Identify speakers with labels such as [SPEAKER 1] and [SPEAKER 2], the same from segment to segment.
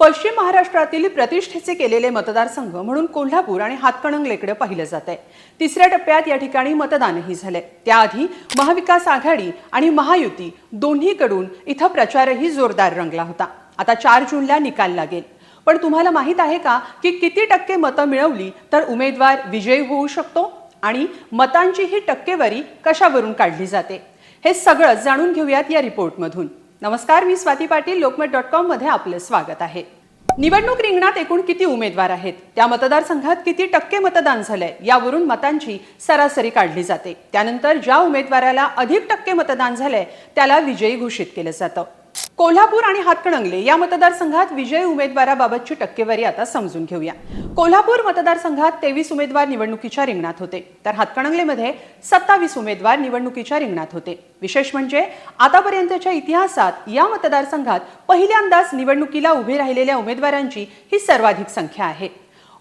[SPEAKER 1] पश्चिम महाराष्ट्रातील प्रतिष्ठेचे केलेले मतदारसंघ म्हणून कोल्हापूर आणि हातकणंगलेकडे पाहिलं जात आहे. तिसऱ्या टप्प्यात या ठिकाणी मतदानही झालंय. त्याआधी महाविकास आघाडी आणि महायुती दोन्हीकडून इथं प्रचारही जोरदार रंगला होता. आता चार जूनला निकाल लागेल. पण तुम्हाला माहीत आहे का की किती टक्के मतं मिळवली तर उमेदवार विजयी होऊ शकतो? आणि मतांची ही टक्केवारी कशावरून काढली जाते? हे सगळं जाणून घेऊयात या रिपोर्टमधून. नमस्कार मी स्वाती पाटील लोकमत डॉट कॉममध्ये आपलं स्वागत आहे. निवडणूक रिंगणात एकूण किती उमेदवार आहेत? त्या मतदारसंघात किती टक्के मतदान झालंय? यावरून मतांची सरासरी काढली जाते. त्यानंतर ज्या उमेदवाराला अधिक टक्के मतदान झालंय त्याला विजयी घोषित केलं जातं. कोल्हापूर आणि हातकणंगले या मतदारसंघात विजयी उमेदवाराबाबतची टक्केवारी आता समजून घेऊया. कोल्हापूर मतदारसंघात तेवीस उमेदवार निवडणुकीच्या रिंगणात होते. तर हातकणंगलेमध्ये सत्तावीस उमेदवार निवडणुकीच्या रिंगणात होते. विशेष म्हणजे आतापर्यंतच्या इतिहासात या मतदारसंघात पहिल्यांदाच निवडणुकीला उभे राहिलेल्या उमेदवारांची ही सर्वाधिक संख्या आहे.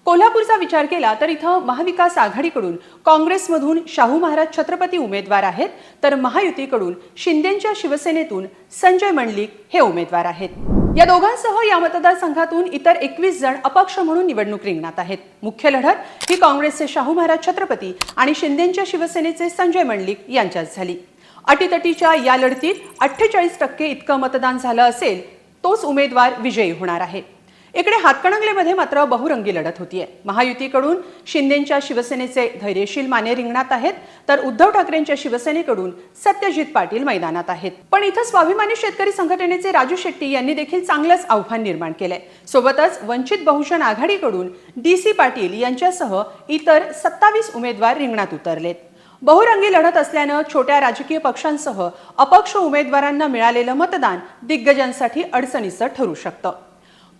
[SPEAKER 1] कोल्हापूरचा विचार केला तर इथं महाविकास आघाडीकडून काँग्रेसमधून शाहू महाराज छत्रपती उमेदवार आहेत तर महायुतीकडून शिंदेच्या शिवसेनेतून संजय मंडलिक हे उमेदवार आहेत. या दोघांसह या मतदारसंघातून इतर एकवीस जण अपक्ष म्हणून निवडणूक रिंगणात आहेत. मुख्य लढत ही काँग्रेसचे शाहू महाराज छत्रपती आणि शिंदेच्या शिवसेनेचे संजय मंडलिक यांच्यात झाली. अटीतटीच्या या लढतीत अठ्ठेचाळीस टक्के इतकं मतदान झालं असेल तोच उमेदवार विजयी होणार आहे. इकडे हातकणंगलेमध्ये मात्र बहुरंगी लढत होतीये. महायुतीकडून शिंदेच्या शिवसेनेचे धैर्यशील माने रिंगणात आहेत तर उद्धव ठाकरेंच्या शिवसेनेकडून सत्यजित पाटील मैदानात आहेत. पण इथं स्वाभिमानी शेतकरी संघटनेचे राजू शेट्टी यांनी देखील चांगलंच आव्हान निर्माण केलंय. सोबतच वंचित बहुजन आघाडीकडून डी सी पाटील यांच्यासह इतर सत्तावीस उमेदवार रिंगणात उतरलेत. बहुरंगी लढत असल्यानं छोट्या राजकीय पक्षांसह अपक्ष उमेदवारांना मिळालेलं मतदान दिग्गजांसाठी अडचणीचं ठरू शकतं.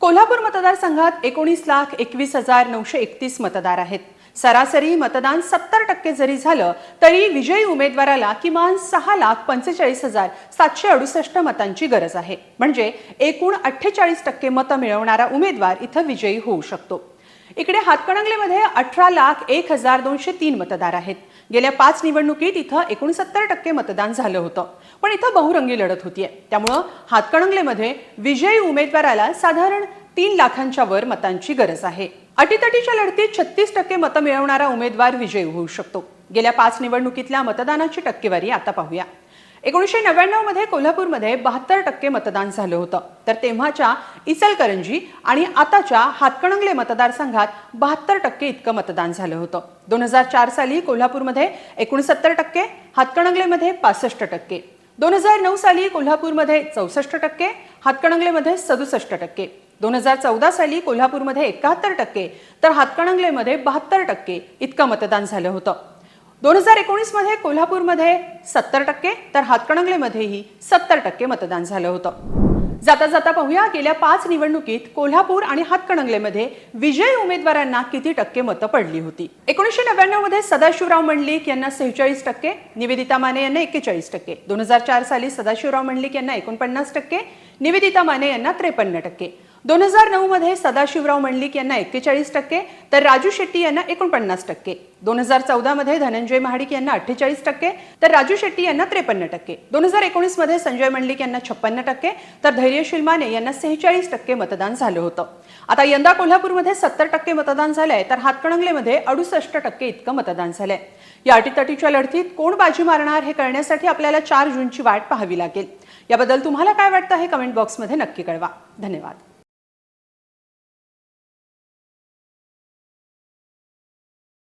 [SPEAKER 1] कोल्हापूर मतदारसंघात एकोणीस लाख एकवीस हजार नऊशे एकतीस मतदार आहेत. सरासरी मतदान सत्तर टक्के जरी झालं तरी विजयी उमेदवाराला किमान सहा लाख पंचेचाळीस हजार सातशे अडुसष्ट मतांची गरज आहे. म्हणजे एकूण अठ्ठेचाळीस टक्के मतं मिळवणारा उमेदवार इथं विजयी होऊ शकतो. इकडे हातकणंगलेमध्ये अठरा लाख एक हजार दोनशे तीन मतदार आहेत. गेल्या पाच निवडणुकीत इथं एकोणसत्तर टक्के मतदान झालं होतं. पण इथं बहुरंगी लढत होतीये. त्यामुळं हातकणंगलेमध्ये विजयी उमेदवाराला साधारण तीन लाखांच्या वर मतांची गरज आहे. अटीतटीच्या लढतीत छत्तीस टक्के मतं मिळवणारा उमेदवार विजयी होऊ शकतो. गेल्या पाच निवडणुकीतल्या मतदानाची टक्केवारी आता पाहूया. एकोणीसशे नव्याण्णवमध्ये कोल्हापूरमध्ये बहात्तर टक्के मतदान झालं होतं. तर तेव्हाच्या इचलकरंजी आणि आताच्या हातकणंगले मतदारसंघात बहात्तर टक्के इतकं मतदान झालं होतं. दोन हजार चार साली कोल्हापूरमध्ये एकोणसत्तर टक्के हातकणंगलेमध्ये पासष्ट टक्के. दोन हजार नऊ साली कोल्हापूरमध्ये चौसष्ट टक्के हातकणंगलेमध्ये सदुसष्ट टक्के. दोन हजार चौदा साली कोल्हापूरमध्ये एकाहत्तर टक्के तर हातकणंगलेमध्ये बहात्तर टक्के इतकं मतदान झालं होतं. दोन हजार एकोणीसमध्ये कोल्हापूरमध्ये सत्तर टक्के तर हातकणंगलेमध्येही सत्तर टक्के मतदान झालं होतं. जाता जाता पाहूया गेल्या पाच निवडणुकीत कोल्हापूर आणि हातकणंगलेमध्ये विजयी उमेदवारांना किती टक्के मतं पडली होती? एकोणीसशे नव्याण्णवमध्ये सदाशिवराव मंडलिक यांना सेहेचाळीस टक्के निवेदिता माने यांना एक्केचाळीस टक्के दोन हजार चार साली सदाशिवराव मंडलिक यांना एकोणपन्नास टक्के निवेदिता माने यांना त्रेपन्न टक्के. दोन हजार नऊ मध्ये सदाशिवराव मंडलिक यांना एक्केचाळीस टक्के तर राजू शेट्टी यांना एकोणपन्नास टक्के. दोन हजार चौदा मध्ये धनंजय महाडिक यांना अठ्ठेचाळीस टक्के तर राजू शेट्टी यांना त्रेपन्न टक्के. दोन हजार एकोणीसमध्ये संजय मंडलिक यांना छप्पन्न टक्के तर धैर्यशील माने यांना सेहेचाळीस टक्के मतदान झालं होतं. आता यंदा कोल्हापूरमध्ये सत्तर टक्के मतदान झालंय तर हातकणंगलेमध्ये अडुसष्ट टक्के इतकं मतदान झालंय. या अटीतटीच्या लढतीत कोण बाजी मारणार हे कळण्यासाठी आपल्याला चार जूनची वाट पाहावी लागेल. याबद्दल तुम्हाला काय वाटतं हे कमेंट बॉक्समध्ये नक्की कळवा. धन्यवाद.